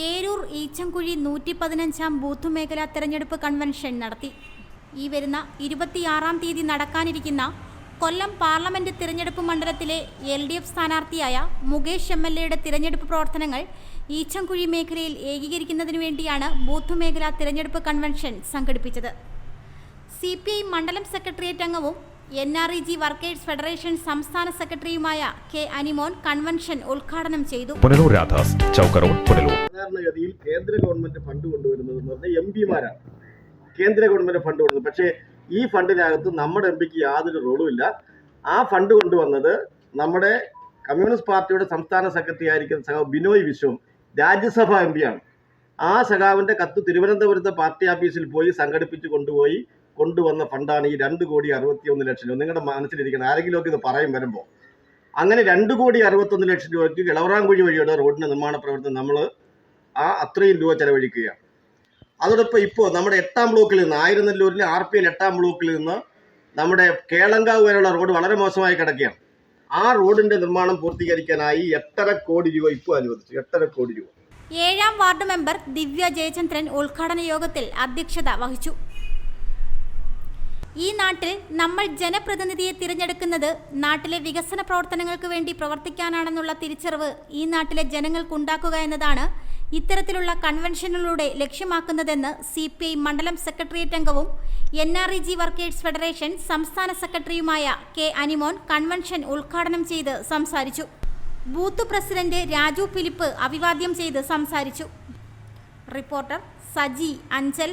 ഏരൂർ ഈച്ചംകുഴി നൂറ്റി പതിനഞ്ചാം ബൂത്ത് മേഖല തെരഞ്ഞെടുപ്പ് കൺവെൻഷൻ നടത്തി. ഈ വരുന്ന ഇരുപത്തിയാറാം തീയതി നടക്കാനിരിക്കുന്ന കൊല്ലം പാർലമെന്റ് തിരഞ്ഞെടുപ്പ് മണ്ഡലത്തിലെ എൽ ഡി എഫ് സ്ഥാനാർത്ഥിയായ മുകേഷ് എം എൽ എയുടെ തിരഞ്ഞെടുപ്പ് പ്രവർത്തനങ്ങൾ ഈച്ചംകുഴി മേഖലയിൽ ഏകീകരിക്കുന്നതിനു വേണ്ടിയാണ് ബൂത്ത് മേഖല തിരഞ്ഞെടുപ്പ് കൺവെൻഷൻ സംഘടിപ്പിച്ചത്. സി പി ഐ മണ്ഡലം സെക്രട്ടേറിയറ്റ് അംഗവും N R E G workers federation സംസ്ഥാന സെക്രട്ടറിയുമായ കെ അനിമോൻ കൺവെൻഷൻ ഉദ്ഘാടനം ചെയ്തു. പുനലൂർ രാധാസ് ചൗക്കറോഡ് പുനലൂർ. സാധാരണഗതിയിൽ കേന്ദ്ര ഗവൺമെന്റ് ഫണ്ട് കൊണ്ടുവരുന്നത് എന്ന് പറഞ്ഞാൽ എം പിമാരാണ്. കേന്ദ്ര ഗവൺമെന്റ് ഫണ്ട് കൊണ്ടുവരുന്നത്. പക്ഷേ ഈ ഫണ്ടിനകത്ത് നമ്മുടെ എം പിക്ക് യാതൊരു റോളും ഇല്ല. ആ ഫണ്ട് കൊണ്ടുവന്നത് നമ്മുടെ കമ്മ്യൂണിസ്റ്റ് പാർട്ടിയുടെ സംസ്ഥാന സെക്രട്ടറി ആയിരിക്കുന്ന സഖാവ് ബിനോയ് വിശ്വം രാജ്യസഭ എം പിയാണ് ആ സഖാവിന്റെ കത്ത് തിരുവനന്തപുരത്തെ പാർട്ടി ഓഫീസിൽ പോയി സംഘടിപ്പിച്ച് കൊണ്ടുപോയി കൊണ്ടുവന്ന ഫണ്ടാണ് ഈ രണ്ട് കോടി അറുപത്തിയൊന്ന് ലക്ഷം രൂപ. നിങ്ങളുടെ മനസ്സിലിരിക്കണം. ആരെങ്കിലുമൊക്കെ ഇത് പറയും വരുമ്പോൾ. അങ്ങനെ രണ്ട് കോടി അറുപത്തൊന്ന് ലക്ഷം രൂപയ്ക്ക് ഇളവറാങ്കുഴി വഴിയുള്ള റോഡിന്റെ നിർമ്മാണ പ്രവർത്തനം നമ്മൾ ആ അത്രയും രൂപ ചെലവഴിക്കുകയാണ്. അതോടൊപ്പം ഇപ്പോൾ നമ്മുടെ എട്ടാം ബ്ലോക്കിൽ നിന്ന് ആയിരനെല്ലൂരിലെ ആർ പി എൽ എട്ടാം ബ്ലോക്കിൽ നിന്ന് നമ്മുടെ കേളങ്കാവ് വരെയുള്ള റോഡ് വളരെ മോശമായി കിടക്കുകയാണ്. ആ റോഡിന്റെ നിർമ്മാണം പൂർത്തീകരിക്കാനായി എട്ടര കോടി രൂപ ഇപ്പോൾ അനുവദിച്ചു. എട്ടര കോടി രൂപ. ഏഴാം വാർഡ് മെമ്പർ ദിവ്യ ജയചന്ദ്രൻ ഉദ്ഘാടന യോഗത്തിൽ അധ്യക്ഷത വഹിച്ചു. ഈ നാട്ടിൽ നമ്മൾ ജനപ്രതിനിധിയെ തിരഞ്ഞെടുക്കുന്നത് നാട്ടിലെ വികസന പ്രവർത്തനങ്ങൾക്ക് വേണ്ടി പ്രവർത്തിക്കാനാണെന്നുള്ള തിരിച്ചറിവ് ഈ നാട്ടിലെ ജനങ്ങൾക്കുണ്ടാക്കുക എന്നതാണ് ഇത്തരത്തിലുള്ള കൺവെൻഷനിലൂടെ ലക്ഷ്യമാക്കുന്നതെന്ന് സി പി ഐ മണ്ഡലം സെക്രട്ടേറിയറ്റ് അംഗവും N R E G workers federation സംസ്ഥാന സെക്രട്ടറിയുമായ കെ അനിമോൻ കൺവെൻഷൻ ഉദ്ഘാടനം ചെയ്ത് സംസാരിച്ചു. ബൂത്ത് പ്രസിഡന്റ് രാജു ഫിലിപ്പ് അഭിവാദ്യം ചെയ്ത് സംസാരിച്ചു. Reporter Saji Anchal